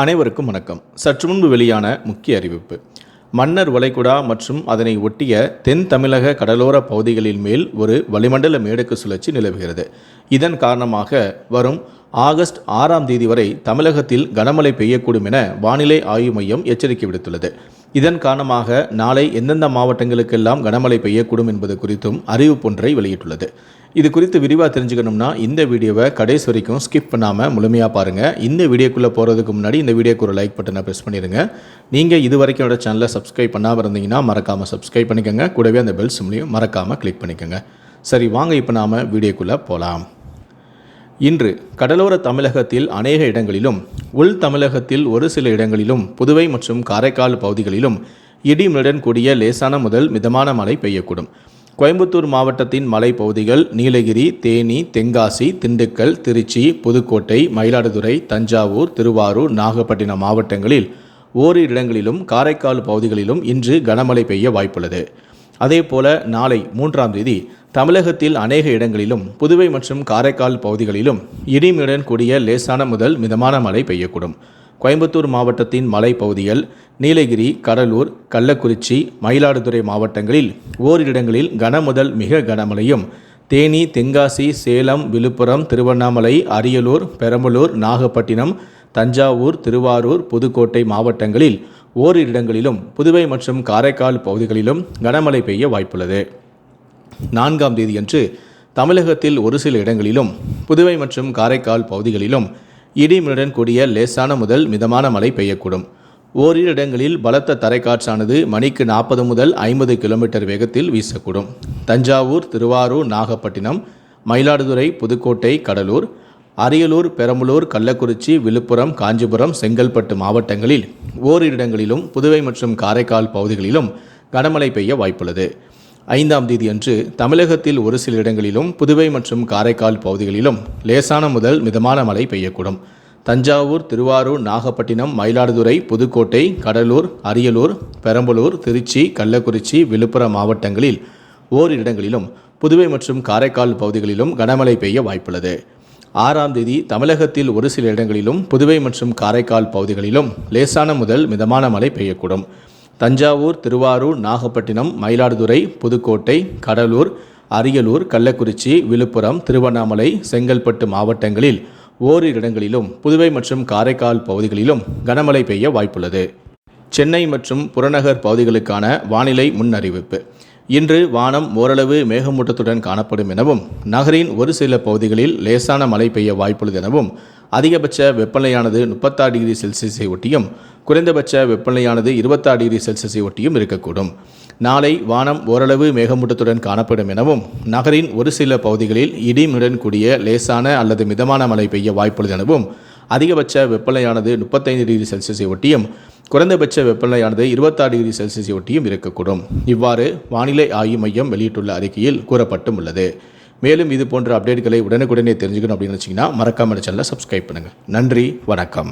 அனைவருக்கும் வணக்கம். சற்று முன்பு வெளியான முக்கிய அறிவிப்பு. மன்னர் வளைகுடா மற்றும் அதனை ஒட்டிய தென் தமிழக கடலோர பகுதிகளின் மேல் ஒரு வளிமண்டல மேடுக்கு சுழற்சி நிலவுகிறது. இதன் காரணமாக வரும் ஆகஸ்ட் ஆறாம் தேதி வரை தமிழகத்தில் கனமழை பெய்யக்கூடும் என வானிலை ஆய்வு மையம் எச்சரிக்கை விடுத்துள்ளது. இதன் காரணமாக நாளை எந்தெந்த மாவட்டங்களுக்கெல்லாம் கனமழை பெய்யக்கூடும் என்பது குறித்தும் அறிவிப்பொன்றை வெளியிட்டுள்ளது. இது குறித்து விரிவாக தெரிஞ்சுக்கணும்னா இந்த வீடியோவை கடைசி வரைக்கும் ஸ்கிப் பண்ணாமல் முழுமையாக பாருங்கள் இந்த வீடியோக்குள்ளே போகிறதுக்கு முன்னாடி இந்த வீடியோக்கு ஒரு லைக் பட்டனை ப்ரெஸ் பண்ணிடுங்க. நீங்கள் இது வரைக்கும் என்னோட சேனலை சப்ஸ்கிரைப் பண்ணாமல் இருந்தீங்கன்னா மறக்காமல் சப்ஸ்கிரைப் பண்ணிக்கோங்க. கூடவே அந்த பெல் சிம்லையும் மறக்காமல் கிளிக் பண்ணிக்கோங்க. சரி வாங்க இப்போ நாம் வீடியோக்குள்ளே போகலாம் இன்று கடலோர தமிழகத்தில் அநேக இடங்களிலும் உள் தமிழகத்தில் ஒரு சில இடங்களிலும் புதுவை மற்றும் காரைக்கால் பகுதிகளிலும் இடிமுடன் கூடிய லேசான முதல் மிதமான மழை பெய்யக்கூடும். கோயம்புத்தூர் மாவட்டத்தின் மலைப்பகுதிகள் நீலகிரி தேனி தென்காசி திண்டுக்கல் திருச்சி புதுக்கோட்டை மயிலாடுதுறை தஞ்சாவூர் திருவாரூர் நாகப்பட்டினம் மாவட்டங்களில் ஓரிரு இடங்களிலும் காரைக்கால் பகுதிகளிலும் இன்று கனமழை பெய்ய வாய்ப்புள்ளது. அதேபோல நாளை மூன்றாம் தேதி தமிழகத்தில் அநேக இடங்களிலும் புதுவை மற்றும் காரைக்கால் பகுதிகளிலும் இடிமுடன் கூடிய லேசான முதல் மிதமான மழை பெய்யக்கூடும். கோயம்புத்தூர் மாவட்டத்தின் மலைப்பகுதிகள் நீலகிரி கடலூர் கள்ளக்குறிச்சி மயிலாடுதுறை மாவட்டங்களில் ஓரிரு இடங்களில் மிக கனமழையும். தேனி தென்காசி சேலம் விழுப்புரம் திருவண்ணாமலை அரியலூர் பெரம்பலூர் நாகப்பட்டினம் தஞ்சாவூர் திருவாரூர் புதுக்கோட்டை மாவட்டங்களில் ஓரிரு இடங்களிலும் புதுவை மற்றும் காரைக்கால் பகுதிகளிலும் கனமழை பெய்ய வாய்ப்புள்ளது. நான்காம் தேதியன்று தமிழகத்தில் ஒரு சில இடங்களிலும் புதுவை மற்றும் காரைக்கால் பகுதிகளிலும் இடிமுடன் கூடிய லேசான முதல் மிதமான மழை பெய்யக்கூடும். ஓரிரு இடங்களில் பலத்த தரைக்காற்றானது மணிக்கு நாற்பது முதல் ஐம்பது கிலோமீட்டர் வேகத்தில் வீசக்கூடும். தஞ்சாவூர் திருவாரூர் நாகப்பட்டினம் மயிலாடுதுறை புதுக்கோட்டை கடலூர் அரியலூர் பெரம்பலூர் கள்ளக்குறிச்சி விழுப்புரம் காஞ்சிபுரம் செங்கல்பட்டு மாவட்டங்களில் ஓரிரு இடங்களிலும் புதுவை மற்றும் காரைக்கால் பகுதிகளிலும் கனமழை பெய்ய வாய்ப்புள்ளது. ஐந்தாம் தேதியன்று தமிழகத்தில் ஒரு சில இடங்களிலும் புதுவை மற்றும் காரைக்கால் பகுதிகளிலும் லேசான முதல் மிதமான மழை பெய்யக்கூடும். தஞ்சாவூர் திருவாரூர் நாகப்பட்டினம் மயிலாடுதுறை புதுக்கோட்டை கடலூர் அரியலூர் பெரம்பலூர் திருச்சி கள்ளக்குறிச்சி விழுப்புரம் மாவட்டங்களில் ஓரிரு இடங்களிலும் புதுவை மற்றும் காரைக்கால் பகுதிகளிலும் கனமழை பெய்ய வாய்ப்புள்ளது. ஆறாம் தேதி தமிழகத்தில் ஒரு சில இடங்களிலும் புதுவை மற்றும் காரைக்கால் பகுதிகளிலும் லேசான முதல் மிதமான மழை பெய்யக்கூடும். தஞ்சாவூர் திருவாரூர் நாகப்பட்டினம் மயிலாடுதுறை புதுக்கோட்டை கடலூர் அரியலூர் கள்ளக்குறிச்சி விழுப்புரம் திருவண்ணாமலை செங்கல்பட்டு மாவட்டங்களில் ஓரிரு இடங்களிலும் புதுவை மற்றும் காரைக்கால் பகுதிகளிலும் கனமழை பெய்ய வாய்ப்புள்ளது. சென்னை மற்றும் புறநகர் பகுதிகளுக்கான வானிலை முன்னறிவிப்பு. இன்று வானம் ஓரளவு மேகமூட்டத்துடன் காணப்படும் எனவும் நகரின் ஒரு சில பகுதிகளில் லேசான மழை பெய்ய வாய்ப்புள்ளது எனவும் அதிகபட்ச வெப்பநிலையானது முப்பத்தாறு டிகிரி செல்சியஸை ஒட்டியும் குறைந்தபட்ச வெப்பநிலையானது இருபத்தாறு டிகிரி செல்சியஸை ஒட்டியும் இருக்கக்கூடும். நாளை வானம் ஓரளவு மேகமூட்டத்துடன் காணப்படும் எனவும் நகரின் ஒரு சில பகுதிகளில் இடிமுடன் கூடிய லேசான அல்லது மிதமான மழை பெய்ய வாய்ப்புள்ளது எனவும் அதிகபட்ச வெப்பநிலையானது முப்பத்தைந்து டிகிரி செல்சியஸை ஒட்டியும் குறைந்தபட்ச வெப்பநிலையானது இருபத்தாறு டிகிரி செல்சியஸை ஒட்டியும் இருக்கக்கூடும். இவ்வாறு வானிலை ஆய்வு மையம் வெளியிட்டுள்ள அறிக்கையில் கூறப்பட்டும் உள்ளது மேலும் இது போன்ற அப்டேட்களை உடனுக்குடனே தெரிஞ்சுக்கணும் அப்படின்னு வச்சிங்கன்னா மறக்காம சேனலை சப்ஸ்கிரைப் பண்ணுங்கள் நன்றி வணக்கம்.